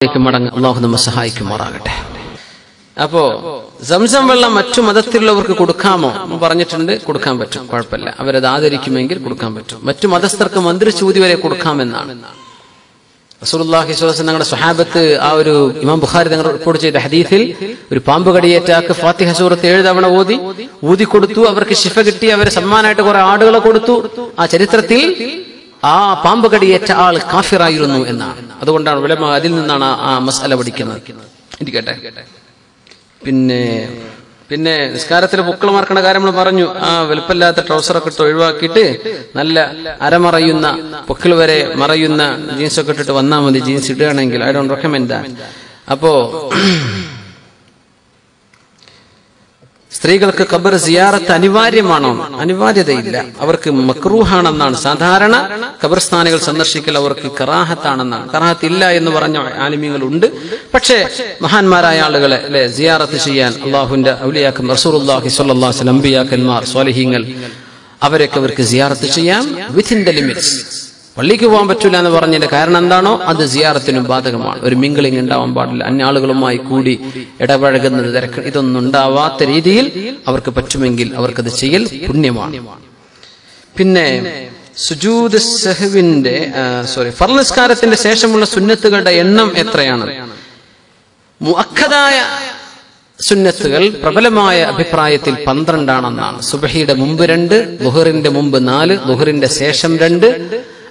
മടങ്ങ് അള്ളാഹു നമ്മെ സഹായിക്കുമാറാകട്ടെ. അപ്പോ സംസം വെള്ളം മറ്റു മതത്തിലുള്ളവർക്ക് കൊടുക്കാമോ പറഞ്ഞിട്ടുണ്ട്. കൊടുക്കാൻ പറ്റും കുഴപ്പമില്ല. അവരത് ആദരിക്കുമെങ്കിൽ കൊടുക്കാൻ പറ്റും. മറ്റു മതസ്ഥർക്ക് മന്ത്രിച്ചൂതി വരെ കൊടുക്കാമെന്നാണ്. റസൂലുള്ളാഹി ഞങ്ങളുടെ സ്വഹാബത്ത് ആ ഒരു ഇമാം ബുഖാരി ഞങ്ങൾ റിപ്പോർട്ട് ചെയ്ത ഹദീഫിൽ ഒരു പാമ്പ് കടിയേറ്റാക്ക് ഫാത്തിഹ സൂറത്ത് ഏഴ് തവണ ഊതി ഊതി കൊടുത്തു അവർക്ക് ശിഫ കിട്ടി അവരെ സമ്മാനമായിട്ട് കുറെ ആടുകളെ കൊടുത്തു. ആ ചരിത്രത്തിൽ ആ പാമ്പ് കടിയേറ്റ ആൾ കാഫിറായിരുന്നു എന്നാണ് അതുകൊണ്ടാണ് വിലമ അതിൽ നിന്നാണ് ആ- മസാല പഠിക്കുന്നത്. ഇരിക്കട്ടെ പിന്നെ പിന്നെ നിസ്കാരത്തിൽ പൂക്കൾ മാർക്കണ കാര്യം നമ്മൾ പറഞ്ഞു. ആ വലുപ്പമില്ലാത്ത ട്രൗസറൊക്കെ ഇട്ട് ഒഴിവാക്കിയിട്ട് നല്ല അരമറയുന്ന പൊക്കിൾ വരെ മറയുന്ന ജീൻസൊക്കെ ഇട്ടിട്ട് വന്നാൽ മതി. ജീൻസ് ഇടുകയാണെങ്കിൽ. ഐ ഡോണ്ട് റെക്കമെൻഡ് അപ്പോ സ്ത്രീകൾക്ക് ഖബർ സിയാറത്ത് അനിവാര്യമാണോ? അനിവാര്യതയില്ല. അവർക്ക് മക്രൂഹാണെന്നാണ്. സാധാരണ ഖബർസ്ഥാനികൾ സന്ദർശിക്കൽ അവർക്ക് കറാഹത്താണെന്നാണ്. കറാഹത്ത് ഇല്ല എന്ന് പറഞ്ഞ ആലിമ്യങ്ങളുണ്ട് പക്ഷേ മഹാന്മാരായ ആളുകളെ അല്ലെ സിയാറത്ത് ചെയ്യാൻ അള്ളാഹുന്റെ ഔലിയാക്കും റസൂർഹി സ്വല്ലാസ് അമ്പിയാക്കന്മാർ സ്വാലിഹീങ്ങൾ അവരൊക്കെ അവർക്ക് സിയാറത്ത് ചെയ്യാം. വിത്തിൻ ദ ലിമിറ്റ്സ് പള്ളിക്ക് പോകാൻ പറ്റില്ല എന്ന് പറഞ്ഞതിന്റെ കാരണം എന്താണോ അത് സിയാറത്തിനും ബാധകമാണ്. ഒരു മിങ്കിളിങ് ഉണ്ടാവാൻ പാടില്ല. അന്യ ആളുകളുമായി കൂടി ഇടപഴകുന്നത് തിരക്ക്. ഇതൊന്നും ഉണ്ടാവാത്ത രീതിയിൽ അവർക്ക് പറ്റുമെങ്കിൽ അവർക്കത് ചെയ്യൽ പുണ്യമാണ്. പിന്നെ സുജൂദ് സെഹുവിന്റെ സോറി ഫർനിസ്കാരത്തിന്റെ ശേഷമുള്ള സുന്നത്തുകളുടെ എണ്ണം എത്രയാണ്? മുഅക്കദായ സുന്നത്തുകൾ പ്രബലമായ അഭിപ്രായത്തിൽ പന്ത്രണ്ടാണെന്നാണ്. സുബഹിയുടെ മുമ്പ് രണ്ട് ലുഹറിന്റെ മുമ്പ് നാല് ലുഹറിന്റെ ശേഷം രണ്ട്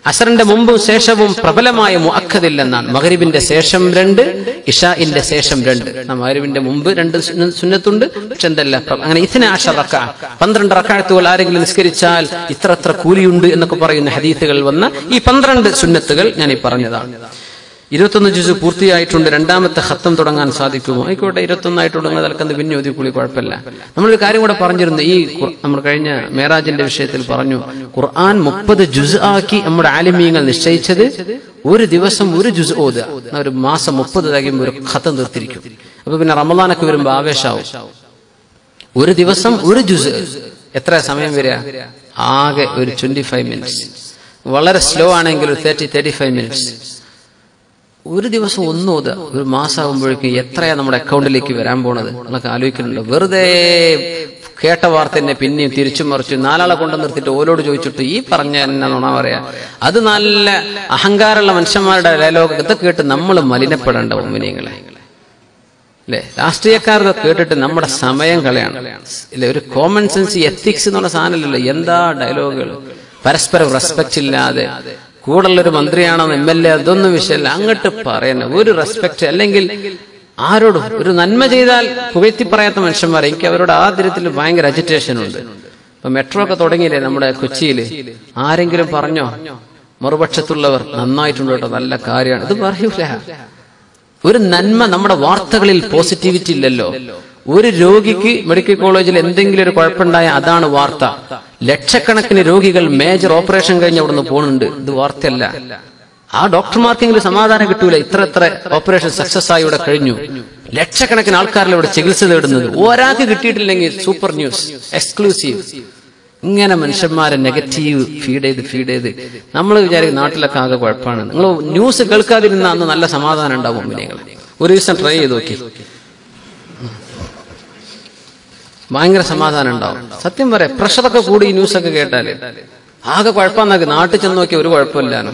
അസറിന്റെ മുമ്പും ശേഷവും പ്രബലമായ മുഅക്കദില്ലെന്നാണ് മകരിബിന്റെ ശേഷം രണ്ട് ഇഷാഇന്റെ ശേഷം രണ്ട്. മകരിബിന്റെ മുമ്പ് രണ്ട് സുന്ന- സുന്നത്തുണ്ട് പക്ഷെ എന്തല്ല അങ്ങനെ ഇതിനെ ആശ റക്ക. പന്ത്രണ്ട് റക്കാഴത്തുകൾ ആരെങ്കിലും നിസ്കരിച്ചാൽ ഇത്ര അത്ര കൂലിയുണ്ട് എന്നൊക്കെ പറയുന്ന ഹദീസുകൾ വന്ന ഈ പന്ത്രണ്ട് സുന്നത്തുകൾ ഞാൻ ഈ പറഞ്ഞതാണ്. ഇരുപത്തൊന്ന് ജുസ് പൂർത്തിയായിട്ടുണ്ട്. രണ്ടാമത്തെ ഹത്തം തുടങ്ങാൻ സാധിക്കുമോ? ആയിക്കോട്ടെ ഇരുപത്തൊന്നായിട്ട് തുടങ്ങുന്നത് അലക്കന്ത് പിന്നെ ഒതുക്കുള്ളി കുഴപ്പമില്ല. നമ്മളൊരു കാര്യം കൂടെ പറഞ്ഞിരുന്നു. ഈ നമ്മൾ കഴിഞ്ഞ മേറാജിന്റെ വിഷയത്തിൽ പറഞ്ഞു ഖുർആൻ മുപ്പത് ജുസ് ആക്കി നമ്മുടെ ആലിമീങ്ങൾ നിശ്ചയിച്ചത് ഒരു ദിവസം ഒരു ജുസ് ഓതുക. ഒരു മാസം മുപ്പത് തകയുമ്പോൾ ഒരു ഹത്തം തീർത്തിരിക്കും. അപ്പൊ പിന്നെ റമദാനൊക്കെ വരുമ്പോൾ ആവേശാവും. ഒരു ദിവസം ഒരു ജുസ്. എത്ര സമയം വരിക? ആകെ ഒരു ട്വന്റി ഫൈവ് മിനിറ്റ്സ് വളരെ സ്ലോ ആണെങ്കിൽ ഒരു തേർട്ടി തേർട്ടി ഫൈവ് മിനിറ്റ്സ് ഒരു ദിവസം ഒന്നും അത് ഒരു മാസമാകുമ്പോഴേക്കും എത്രയാ നമ്മുടെ അക്കൗണ്ടിലേക്ക് വരാൻ പോണത്? എന്നൊക്കെ ആലോചിക്കുന്നുണ്ടോ. വെറുതെ കേട്ട വാർത്ത തന്നെ പിന്നെയും തിരിച്ചും മറിച്ചു നാലാളെ കൊണ്ടു നിർത്തിയിട്ട് ഓരോട് ചോദിച്ചിട്ട് ഈ പറഞ്ഞ തന്നെ നുണ പറയാ? അത് നല്ല അഹങ്കാരമുള്ള മനുഷ്യന്മാരുടെ ഇതൊക്കെ കേട്ട് നമ്മൾ മലിനപ്പെടേണ്ട ഒമ്മിനിയങ്ങളെ അല്ലെ? രാഷ്ട്രീയക്കാരൊക്കെ കേട്ടിട്ട് നമ്മുടെ സമയം കളയാണ്. ഇല്ലേ? ഒരു കോമൺ സെൻസ് എത്തിക്സ് എന്നുള്ള സാധനമല്ലല്ലോ. എന്താ ഡയലോഗുകൾ പരസ്പരം റെസ്പെക്റ്റ് ഇല്ലാതെ കൂടുള്ളൊരു മന്ത്രിയാണോ എം എൽ എ അതൊന്നും വിഷയമല്ല. അങ്ങോട്ട് പറയുന്ന ഒരു റെസ്പെക്ട് അല്ലെങ്കിൽ ആരോടും ഒരു നന്മ ചെയ്താൽ പുകഴ്ത്തി പറയാത്ത മനുഷ്യന്മാരെ എനിക്ക് അവരോട് ആ തരത്തിൽ ഭയങ്കര അജിറ്റേഷൻ ഉണ്ട്. ഇപ്പൊ മെട്രോ ഒക്കെ തുടങ്ങിയില്ലേ നമ്മുടെ കൊച്ചിയിൽ ആരെങ്കിലും പറഞ്ഞോ? മറുപക്ഷത്തുള്ളവർ നന്നായിട്ടുണ്ട് കേട്ടോ നല്ല കാര്യമാണ്. ഇത് പറയൂല. ഒരു നന്മ നമ്മുടെ വാർത്തകളിൽ പോസിറ്റിവിറ്റി ഇല്ലല്ലോ. ഒരു രോഗിക്ക് മെഡിക്കൽ കോളേജിൽ എന്തെങ്കിലും ഒരു കുഴപ്പമുണ്ടായ അതാണ് വാർത്ത. ലക്ഷക്കണക്കിന് രോഗികൾ മേജർ ഓപ്പറേഷൻ കഴിഞ്ഞ് അവിടുന്ന് പോകുന്നുണ്ട് ഇത് വാർത്തയല്ല. ആ ഡോക്ടർമാർക്കെങ്കിലും സമാധാനം കിട്ടൂല. ഇത്ര എത്ര ഓപ്പറേഷൻ സക്സസ് ആയി ഇവിടെ കഴിഞ്ഞു. ലക്ഷക്കണക്കിന് ആൾക്കാരിൽ ഇവിടെ ചികിത്സ തേടുന്നത്. ഒരാൾക്ക് കിട്ടിയിട്ടില്ലെങ്കിൽ സൂപ്പർ ന്യൂസ് എക്സ്ക്ലൂസീവ്. ഇങ്ങനെ മനുഷ്യന്മാരെ നെഗറ്റീവ് ഫീഡ് ചെയ്ത് ഫീഡ് ചെയ്ത്. നമ്മൾ വിചാരിക്കും നാട്ടിലൊക്കെ ആകെ കുഴപ്പമാണ്. നിങ്ങൾ ന്യൂസ് കേൾക്കാതിരുന്ന അന്ന് നല്ല സമാധാനം ഉണ്ടാവും ഒരു ദിവസം ട്രൈ ചെയ്ത് നോക്കി. ഭയങ്കര സമാധാനം ഉണ്ടാവും. സത്യം പറയാം പ്രഷറൊക്കെ കൂടി ന്യൂസ് ഒക്കെ കേട്ടാൽ. ആകെ കുഴപ്പമെന്നൊക്കെ നാട്ടിൽ ചെന്ന് നോക്കിയ ഒരു കുഴപ്പമില്ലാനോ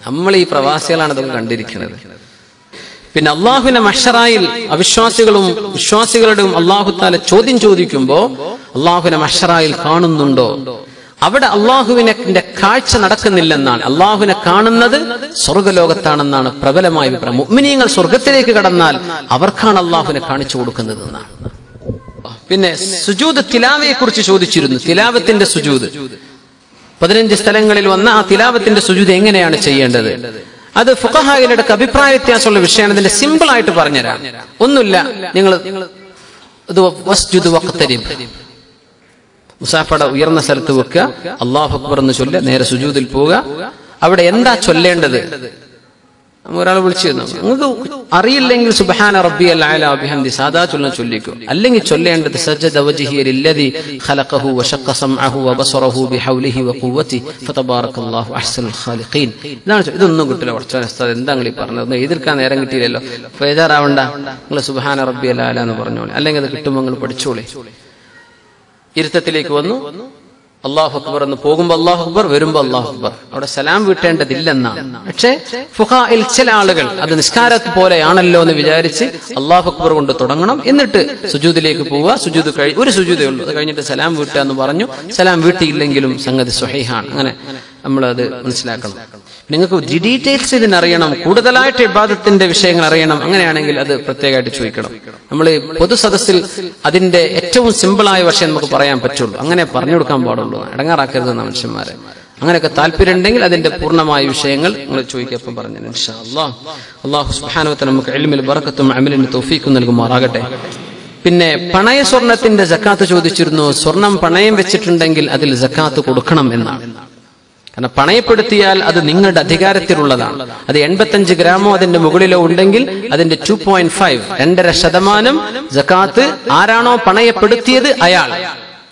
നമ്മൾ ഈ പ്രവാസികളാണ് ഇതൊക്കെ കണ്ടിരിക്കുന്നത്. പിന്നെ അള്ളാഹുവിന്റെ മഷറായിൽ അവിശ്വാസികളും വിശ്വാസികളുടെയും അള്ളാഹുത്താല ചോദ്യം ചോദിക്കുമ്പോ അള്ളാഹുവിനെ മഷറായിൽ കാണുന്നുണ്ടോ? അവിടെ അള്ളാഹുവിനെ കാഴ്ച നടക്കുന്നില്ലെന്നാണ്. അള്ളാഹുവിനെ കാണുന്നത് സ്വർഗലോകത്താണെന്നാണ് പ്രബലമായ അഭിപ്രായം. മുഅ്മിനീങ്ങൾ സ്വർഗത്തിലേക്ക് കടന്നാൽ അവർക്കാണ് അള്ളാഹുവിനെ കാണിച്ചു കൊടുക്കുന്നത് എന്നാണ് പിന്നെ സുജൂദ് തിലാവയെ കുറിച്ച് ചോദിച്ചിരുന്നു. തിലാവത്തിന്റെ സുജൂദ്. പതിനഞ്ച് സ്ഥലങ്ങളിൽ വന്ന ആ തിലാവത്തിന്റെ സുജൂദ് എങ്ങനെയാണ് ചെയ്യേണ്ടത്? അത് ഫുഖഹായിലൊക്കെ അഭിപ്രായ വ്യത്യാസമുള്ള വിഷയമാണ്. ഇതിന്റെ സിമ്പിൾ ആയിട്ട് പറഞ്ഞുതരാം. ഒന്നുമില്ല. നിങ്ങൾ ഇത് മുസാഫയുടെ ഉയർന്ന സ്ഥലത്ത് വെക്കുക. അള്ളാഹു അക്ബർ എന്ന് ചൊല്ല നേരെ സുജൂദിൽ പോവുക. അവിടെ എന്താ ചൊല്ലേണ്ടത്? ഒരാൾ വിളിച്ചു തന്നു നിങ്ങൾക്ക് അറിയില്ലെങ്കിൽ സുബഹാന റബ്ബി അല്ല അഭിഹന്തി സാദാ ചൊല്ല ചൊല്ലിക്കോ. അല്ലെങ്കിൽ ചൊല്ലേണ്ടത് സജ്ജദ വജ്ഹിയ ലില്ലദി ഖലഖഹു വശഖ സമഅഹു വബസറഹു ബിഹൗലിഹി വഖുവതി ഫതബാറകല്ലാഹു അഹ്സനുൽ ഖാലിഖീൻ. ഇതാണ് ഇതൊന്നും കിട്ടില്ല കുറച്ച് ഉസ്താദ്. എന്താ ഈ പറഞ്ഞത്? എതിർക്കാൻ നേരം കിട്ടിയില്ലല്ലോ. ബേജാറാവണ്ട നിങ്ങൾ സുബഹാന റബ്ബി അല്ല എന്ന് പറഞ്ഞോളി. അല്ലെങ്കിൽ അത് കിട്ടുമ്പോൾ നിങ്ങൾ പഠിച്ചോളി. ഇരുത്തത്തിലേക്ക് വന്നു. അള്ളാഹു അക്ബർ എന്ന് പോകുമ്പോൾ അള്ളാഹു അക്ബർ വരുമ്പോൾ അള്ളാഹു അക്ബർ. അവിടെ സലാം വീട്ടേണ്ടതില്ലെന്നാണ്. പക്ഷേ ഫുഹായിൽ ചില ആളുകൾ അത് നിസ്കാരത്ത് പോലെയാണല്ലോ എന്ന് വിചാരിച്ച് അള്ളാഹു അക്ബർ കൊണ്ട് തുടങ്ങണം. എന്നിട്ട് സുജൂദിലേക്ക് പോവുക. സുജൂദ് കഴി ഒരു സുജൂതേ ഉള്ളൂ. അത് കഴിഞ്ഞിട്ട് സലാം വീട്ടുക എന്ന് പറഞ്ഞു. സലാം വീട്ടിയില്ലെങ്കിലും സംഗതി സ്വഹീഹാണ്. അങ്ങനെ നമ്മൾ അത് മനസ്സിലാക്കണം. നിങ്ങൾക്ക് ഡീറ്റെയിൽസ് ഇതിനറിയണം. കൂടുതലായിട്ട് ഇബാദത്തിന്റെ വിഷയങ്ങൾ അറിയണം. അങ്ങനെയാണെങ്കിൽ അത് പ്രത്യേകമായിട്ട് ചോദിക്കണം. നമ്മൾ പൊതു സദസ്സിൽ അതിന്റെ ഏറ്റവും സിമ്പിളായ വശം നമുക്ക് പറയാൻ പറ്റുള്ളൂ. അങ്ങനെ പറഞ്ഞു കൊടുക്കാൻ പാടുള്ളൂ. അടങ്ങാറാക്കരുത് മനുഷ്യന്മാരെ. അങ്ങനെയൊക്കെ താല്പര്യം ഉണ്ടെങ്കിൽ അതിന്റെ പൂർണമായ വിഷയങ്ങൾ നിങ്ങൾ ചോദിക്കപ്പം പറഞ്ഞു. അള്ളാഹു സുബ്ഹാനഹു നമുക്ക് എൽമിൽ ബറക്കത്തും അമിലിന് തോഫീക്കും നൽകുമാറാകട്ടെ. പിന്നെ പണയ സ്വർണത്തിന്റെ ജക്കാത്ത് ചോദിച്ചിരുന്നു. സ്വർണം പണയം വെച്ചിട്ടുണ്ടെങ്കിൽ അതിൽ ജക്കാത്ത് കൊടുക്കണം എന്നാണ്. കാരണം പണയപ്പെടുത്തിയാൽ അത് നിങ്ങളുടെ അധികാരത്തിലുള്ളതാണ്. അത് എൺപത്തഞ്ച് ഗ്രാമോ അതിന്റെ മുകളിലോ ഉണ്ടെങ്കിൽ അതിന്റെ ടു പോയിന്റ് ഫൈവ് രണ്ടര ശതമാനം ജക്കാത്ത് ആരാണോ പണയപ്പെടുത്തിയത് അയാൾ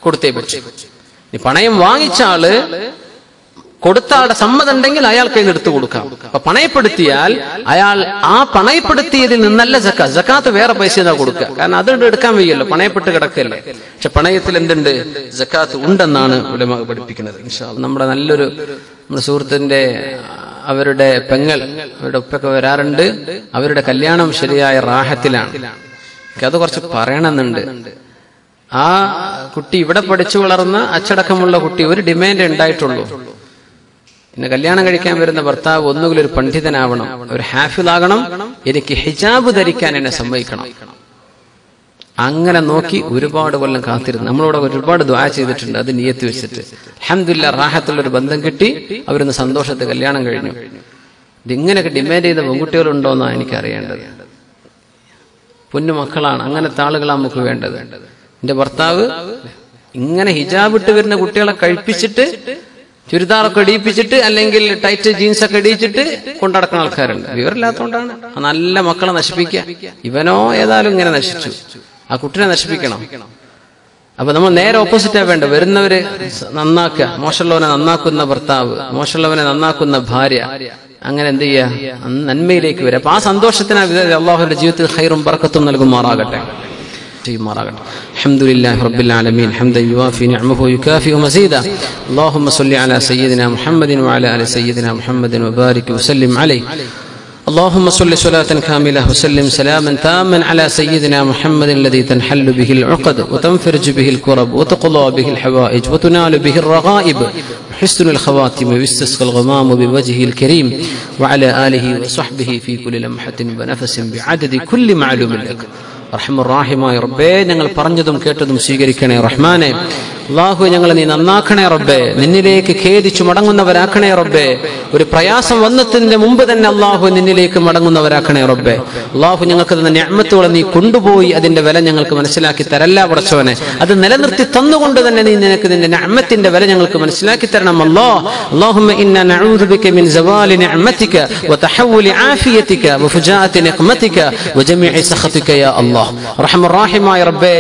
കൊടുത്തേ പറ്റൂ. പണയം വാങ്ങിച്ച ആൾ കൊടുത്ത ആളുടെ സമ്മതം ഉണ്ടെങ്കിൽ അയാൾക്ക് അതിന് എടുത്തു കൊടുക്കാം. അപ്പൊ പണയപ്പെടുത്തിയാൽ അയാൾ ആ പണയപ്പെടുത്തിയതിൽ നിന്നല്ല ജക്കാത്ത് ജക്കാത്ത് വേറെ പൈസ എന്നാ കൊടുക്കുക? കാരണം അത് എടുക്കാൻ വയ്യല്ലോ. പണയപ്പെട്ട് കിടക്കല്ലേ. പക്ഷെ പണയത്തിൽ എന്തുണ്ട്? ജക്കാത്ത് ഉണ്ടെന്നാണ് ഇവിടെ പഠിപ്പിക്കുന്നത്. നമ്മുടെ നല്ലൊരു നമ്മുടെ സുഹൃത്തിന്റെ അവരുടെ പെങ്ങൾ അവരുടെ ഉപ്പൊക്കെ വരാറുണ്ട്. അവരുടെ കല്യാണം ശരിയായ റാഹത്തിലാണ്. അത് കുറച്ച് പറയണമെന്നുണ്ട്. ആ കുട്ടി ഇവിടെ പഠിച്ചു വളർന്ന അച്ചടക്കമുള്ള കുട്ടി ഒരു ഡിമാൻഡ് ഉണ്ടായിട്ടുള്ളൂ. എന്നെ കല്യാണം കഴിക്കാൻ വരുന്ന ഭർത്താവ് ഒന്നുകിൽ ഒരു പണ്ഡിതനാവണം ഒരു ഹാഫിലാകണം എനിക്ക് ഹിജാബ് ധരിക്കാൻ എന്നെ സമ്മതിക്കണം. അങ്ങനെ നോക്കി ഒരുപാട് കൊല്ലം കാത്തിരുന്നു. നമ്മളോട് ഒരുപാട് ദ്വാ ചെയ്തിട്ടുണ്ട് അത് നിയത്തി വെച്ചിട്ട്. അഹമ്മദില്ല റാഹത്തുള്ള ഒരു ബന്ധം കിട്ടി അവരൊന്ന് സന്തോഷത്തെ കല്യാണം കഴിഞ്ഞു. ഇതിങ്ങനെയൊക്കെ ഡിമാൻഡ് ചെയ്ത പെൺകുട്ടികളുണ്ടോന്നാണ് എനിക്ക് അറിയേണ്ടത് പൊന്നു മക്കളാണ് അങ്ങനത്തെ ആളുകളാണ് നമുക്ക് വേണ്ടത്. എന്റെ ഭർത്താവ് ഇങ്ങനെ ഹിജാബ് ഇട്ട് വരുന്ന കുട്ടികളെ കഴിപ്പിച്ചിട്ട് ചുരിദാറൊക്കെ ഇടിയിപ്പിച്ചിട്ട് അല്ലെങ്കിൽ ടൈറ്റ് ജീൻസ് ഒക്കെ ഇടിയിച്ചിട്ട് കൊണ്ടടക്കുന്ന ആൾക്കാരുണ്ട്. വിവരമില്ലാത്തതുകൊണ്ടാണ്. നല്ല മക്കളെ നശിപ്പിക്കുക. ഇവനോ ഏതായാലും ഇങ്ങനെ നശിച്ചു. ആ കുട്ടിനെ നശിപ്പിക്കണം. അപ്പൊ നമ്മൾ നേരെ ഓപ്പോസിറ്റാ വേണ്ട വരുന്നവര് നന്നാക്കുക. മോശമുള്ളവനെ നന്നാക്കുന്ന ഭർത്താവ് മോശമുള്ളവനെ നന്നാക്കുന്ന ഭാര്യ. അങ്ങനെ എന്ത് ചെയ്യുക? നന്മയിലേക്ക് വരിക. അപ്പൊ ആ സന്തോഷത്തിന് അള്ളാഹുവിന്റെ ജീവിതത്തിൽ ഹൈറും ബർക്കത്തും നൽകുമാറാകട്ടെ. ചെയ്യുമാറാകട്ടെ الحمد لله رب العالمين حمدا يوافي نعمه ويكافئ مزيدا اللهم صل على سيدنا محمد وعلى ال سيدنا محمد وبارك وسلم عليه اللهم صل صلاة كاملة وسلم سلاما تاما على سيدنا محمد الذي تنحل به العقد وتنفرج به الكرب وتقضى به الحوائج وتنال به الرغائب حسن الخواتم ويستسقى الغمام بوجهه الكريم وعلى آله وصحبه في كل لمحة ونفس بعدد كل معلوم لك റഹ്മുറാഹിമായ റബ്ബേ ഞങ്ങൾ പറഞ്ഞതും കേട്ടതും സ്വീകരിക്കണേ റഹ്മാനെ. അള്ളാഹു ഞങ്ങൾ നീ നന്നാക്കണേ റബ്ബെ. നിന്നിലേക്ക് ഖേദിച്ചു മടങ്ങുന്നവരാക്കണേ റബ്ബെ. ഒരു പ്രയാസം വന്നതിന്റെ മുമ്പ് തന്നെ അള്ളാഹു നിന്നിലേക്ക് മടങ്ങുന്നവരാക്കണേ റബ്ബെ. അള്ളാഹു ഞങ്ങൾക്ക് തന്നെ ഞാമത്തോളം നീ കൊണ്ടുപോയി അതിന്റെ വില ഞങ്ങൾക്ക് മനസ്സിലാക്കി തരല്ല പടച്ചവനെ. അത് നിലനിർത്തി തന്നുകൊണ്ട് തന്നെ നീ നിനക്ക് നിന്റെ ഞാമത്തിന്റെ വില ഞങ്ങൾക്ക് മനസ്സിലാക്കി തരണം അല്ലോ. اللهم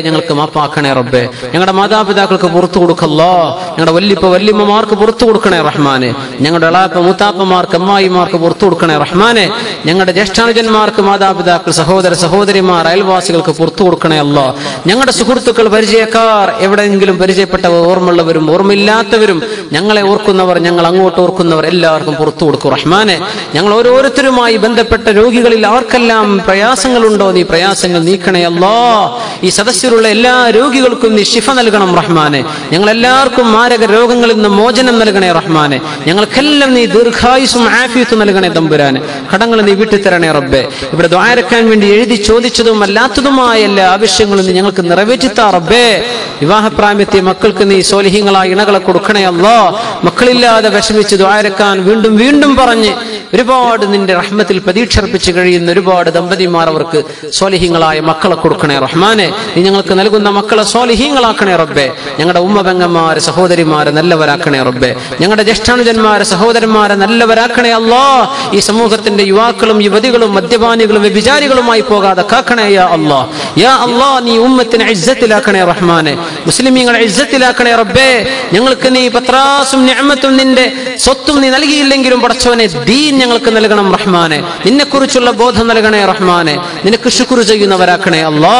ഞങ്ങൾക്ക് മാപ്പാക്കണേ റബ്ബേ. ഞങ്ങളുടെ മാതാപിതാക്കൾക്ക് പുറത്തു കൊടുക്കല്ലോ. ഞങ്ങളുടെ വല്യപ്പ വല്യമ്മമാർക്ക് പുറത്തു കൊടുക്കണേ റഹ്മാനെ. ഞങ്ങളുടെ ഇളാപ്പ മൂത്താപ്പമാർക്ക് അമ്മായിമാർക്ക് പുറത്തു കൊടുക്കണേ റഹ്മാനെ. ഞങ്ങളുടെ ജ്യേഷ്ഠാനുജന്മാർക്ക് മാതാപിതാക്കൾ സഹോദര സഹോദരിമാർ അയൽവാസികൾക്ക് പുറത്തു കൊടുക്കണേ അല്ലോ. ഞങ്ങളുടെ സുഹൃത്തുക്കൾ പരിചയക്കാർ എവിടെയെങ്കിലും പരിചയപ്പെട്ടവർ ഓർമ്മയുള്ളവരും ഓർമ്മയില്ലാത്തവരും ഞങ്ങളെ ഓർക്കുന്നവർ ഞങ്ങൾ അങ്ങോട്ട് ഓർക്കുന്നവർ എല്ലാവർക്കും പുറത്തു കൊടുക്കും. റഹ്മാനെ ഞങ്ങൾ ഓരോരുത്തരുമായി ബന്ധപ്പെട്ട രോഗികളിൽ ആർക്കെല്ലാം പ്രയാസങ്ങളുണ്ടോ? നീ പ്രയാസങ്ങൾ നീക്കണേ അല്ലോ. ഈ സദസ്യരുള്ള എല്ലാ രോഗികൾക്കും നീ ശിഫ നൽകണം റഹ്മാനെ. ഞങ്ങൾ എല്ലാവർക്കും മാരക രോഗങ്ങളിൽ നിന്ന് മോചനം നൽകണേ റഹ്മാനെ. ഞങ്ങൾക്കെല്ലാം നീ ദീർഘായുസും ആഫിയത്തും നൽകണേ തമ്പുരാന്. കടങ്ങൾ നീ വിട്ടുതരണേ റബ്ബെ. ഇവിടെ ദ്വാരക്കാൻ വേണ്ടി എഴുതി ചോദിച്ചതും അല്ലാത്തതുമായ എല്ലാ ആവശ്യങ്ങളും നീ ഞങ്ങൾക്ക് നിറവേറ്റിത്താ റബ്ബേ. വിവാഹപ്രാമ്യത്തെ മക്കൾക്ക് നീ സോലിഹ്യങ്ങളായ ഇണകളെ കൊടുക്കണേ അല്ലോ. മക്കളില്ലാതെ വിഷമിച്ച് ദ്വാരക്കാൻ വീണ്ടും വീണ്ടും പറഞ്ഞ് ഒരുപാട് നിന്റെ റഹ്മത്തിൽ പ്രതീക്ഷർപ്പിച്ച് കഴിയുന്ന ഒരുപാട് ദമ്പതിമാർ അവർക്ക് സ്വാലിഹീങ്ങളായ മക്കളെ കൊടുക്കണേ റഹ്മാനെ. നീ ഞങ്ങൾക്ക് നൽകുന്ന മക്കളെ സ്വാലിഹീങ്ങളാക്കണേ റബ്ബെ. ഞങ്ങളുടെ ഉമ്മ പെങ്ങന്മാരെ സഹോദരിമാരെ നല്ലവരാക്കണേ റബ്ബെ. ഞങ്ങളുടെ ജ്യേഷ്ഠാനുജന്മാരെ സഹോദരന്മാരെ നല്ലവരാക്കണേ അല്ലാ. ഈ സമൂഹത്തിന്റെ യുവാക്കളും യുവതികളും മദ്യപാനികളും വ്യഭിചാരികളുമായി പോകാതെ കാക്കണേ യാ അല്ലാ. യാ അല്ലാ നീ ഉമ്മത്തിനെ ഇജ്ജത്തിലാക്കണേ റഹ്മാനെ. മുസ്ലിമീങ്ങളെ ഇജ്ജത്തിലാക്കണേ റബ്ബെ. ഞങ്ങൾക്ക് നീ പത്രാസും ഞാമത്തും നിന്റെ സ്വത്തും നീ നൽകിയില്ലെങ്കിലും പടച്ചവനെ ദീൻ ഞങ്ങൾക്ക് നൽകണം റഹ്മാനെ. നിന്നെക്കുറിച്ചുള്ള ബോധം നൽകണേ റഹ്മാനെ. നിനക്ക് ശുക്ർ ചെയ്യുന്നവരാക്കണേ അല്ലാ.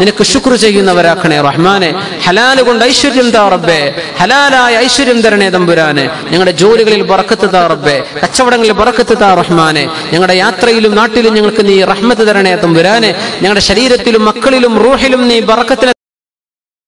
നിനക്ക് ശുക്ർ ചെയ്യുന്നവരാക്കണേ റഹ്മാനെ. ഹലാൽ കൊണ്ട് ഐശ്വര്യം താ റബ്ബേ. ഹലാലായ ഐശ്വര്യം തരണേ തമ്പുരാനെ. ഞങ്ങളുടെ ജോലികളിൽ ബറക്കത്ത് താ റബ്ബേ. കച്ചവടങ്ങളിൽ ബറക്കത്ത് താ റഹ്മാനെ. ഞങ്ങളുടെ യാത്രയിലും നാട്ടിലും ഞങ്ങൾക്ക് നീ റഹ്മത്ത് തരണേ തമ്പുരാനെ. ഞങ്ങളുടെ ശരീരത്തിലും മക്കളിലും റൂഹിലും നീ ബറക്കത്തിന്